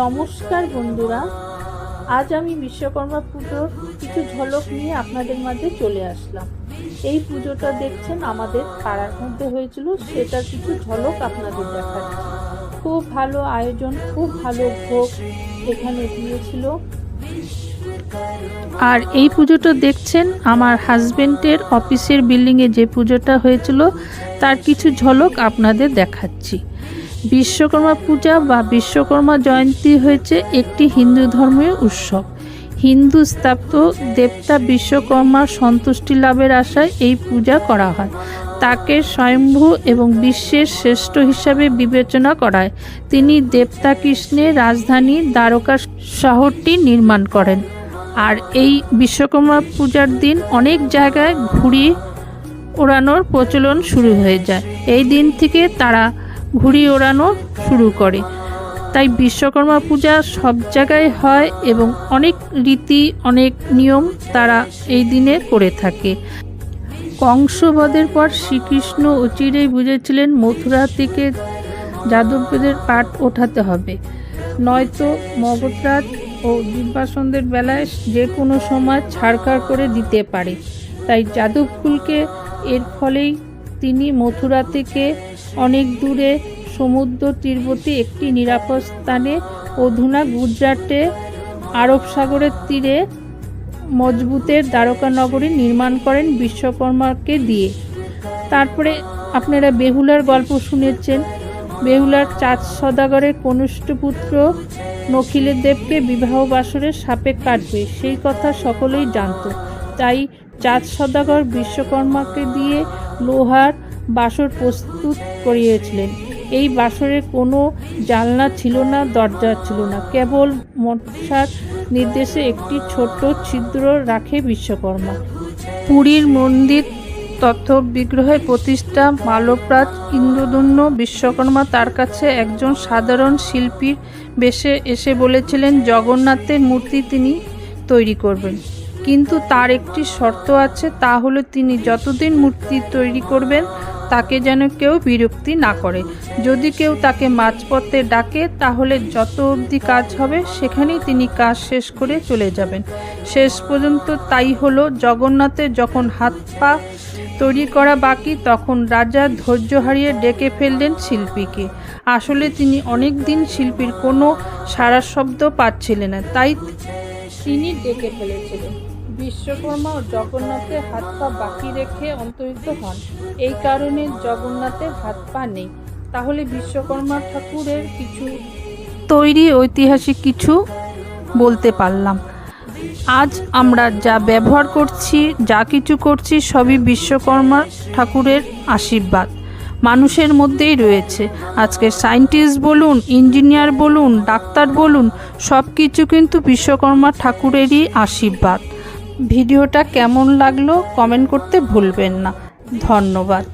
নমস্কার বন্ধুরা, আজ আমি বিশ্বকর্মা পুজোর কিছু ঝলক নিয়ে আপনাদের মাঝে চলে আসলাম। এই পুজোটা দেখছেন আমাদের পাড়ার মধ্যে হয়েছিল, সেটার কিছু ঝলক আপনাদের দেখাচ্ছি। খুব ভালো আয়োজন, খুব ভালো ভোগ এখানে দিয়েছিল। আর এই পুজোটা দেখছেন আমার হাজবেন্ডের অফিসের বিল্ডিংয়ে যে পুজোটা হয়েছিল, তার কিছু ঝলক আপনাদের দেখাচ্ছি। বিশ্বকর্মা পূজা বা বিশ্বকর্মা জয়ন্তী হয়েছে একটি হিন্দু ধর্মীয় উৎসব। হিন্দু স্থাপ্ত দেবতা বিশ্বকর্মার সন্তুষ্টি লাভের আশায় এই পূজা করা হয়। তাকে স্বয়ম্ভু এবং বিশ্বের শ্রেষ্ঠ হিসাবে বিবেচনা করায়। তিনি দেবতা কৃষ্ণের রাজধানী দ্বারকা শহরটি নির্মাণ করেন। আর এই বিশ্বকর্মা পূজার দিন অনেক জায়গায় ঘুড়ি ওড়ানোর প্রচলন শুরু হয়ে যায়। এই দিন থেকে তারা ঘুড়ি ওড়ানো শুরু করে। তাই বিশ্বকর্মা পূজা সব জায়গায় হয় এবং অনেক রীতি, অনেক নিয়ম তারা এই দিনে করে থাকে। কংসবধের পর শ্রীকৃষ্ণ অচিরেই বুঝেছিলেন মথুরা থেকে যাদবদের পাঠ ওঠাতে হবে। নয়তো মগধরাজ ও দিব্যাসনদের বেলায় যে কোনো সময় ছাড়খাড় করে দিতে পারে। তাই যাদবকুলকে এর ফলেই তিনি মথুরা থেকে অনেক দূরে সমুদ্র তীরবর্তী একটি নিরাপদ স্থানে অধুনা গুজরাটে আরব সাগরের তীরে মজবুতের দ্বারকা নগরী নির্মাণ করেন বিশ্বকর্মাকে দিয়ে। তারপরে আপনারা বেহুলার গল্প শুনেছেন। বেহুলার চাঁদ সদাগরের কনিষ্ঠ পুত্র নখিলের দেবকে বিবাহ বাসরের সাপে কাটবে, সেই কথা সকলেই জানত। তাই চাঁদ সদাগর বিশ্বকর্মাকে দিয়ে লোহার বাসর প্রস্তুত করিয়েছিলেন। এই বাসরে কোনো জানলা ছিল না, দরজা ছিল না। কেবল মশার নির্দেশে একটি ছোট্ট ছিদ্র রাখে বিশ্বকর্মা। পুরীর মন্দির তথ্য বিগ্রহের প্রতিষ্ঠা মালপ্রাজ ইন্দ্রদন্য বিশ্বকর্মা তার কাছে একজন সাধারণ শিল্পীর বেশে এসে বলেছিলেন, জগন্নাথের মূর্তি তিনি তৈরি করবেন। কিন্তু তার একটি শর্ত আছে, তা হলো তিনি যতদিন মূর্তি তৈরি করবেন তাকে যেন কেউ বিরক্তি না করে। যদি কেউ তাকে মাঝপথে ডাকে, তাহলে যত অবধি কাজ হবে, সেখানেই তিনি কাজ শেষ করে চলে যাবেন। শেষ পর্যন্ত তাই হলো, জগন্নাথের যখন হাত পা তৈরি করা বাকি, তখন রাজা ধৈর্য হারিয়ে ডেকে ফেললেন শিল্পীকে। আসলে তিনি অনেক দিন শিল্পীর কোনো সারা শব্দ পাচ্ছিলেন না, তাই তিনি ডেকে ফেলেছিলেন। বিশ্বকর্মা ও জগন্নাথের হাত পা বাকি রেখে অন্তরিত হন। এই কারণে জগন্নাথের হাত পা নেই। তাহলে বিশ্বকর্মা ঠাকুরের কিছু তৈরি ঐতিহাসিক কিছু বলতে পারলাম। আজ আমরা যা ব্যবহার করছি, যা কিছু করছি, সবই বিশ্বকর্মা ঠাকুরের আশীর্বাদ। মানুষের মধ্যেই রয়েছে। আজকে সায়েন্টিস্ট বলুন, ইঞ্জিনিয়ার বলুন, ডাক্তার বলুন সব কিছু কিন্তু বিশ্বকর্মা ঠাকুরেরই আশীর্বাদ। ভিডিওটা কেমন লাগল কমেন্ট করতে ভুলবেন না। ধন্যবাদ।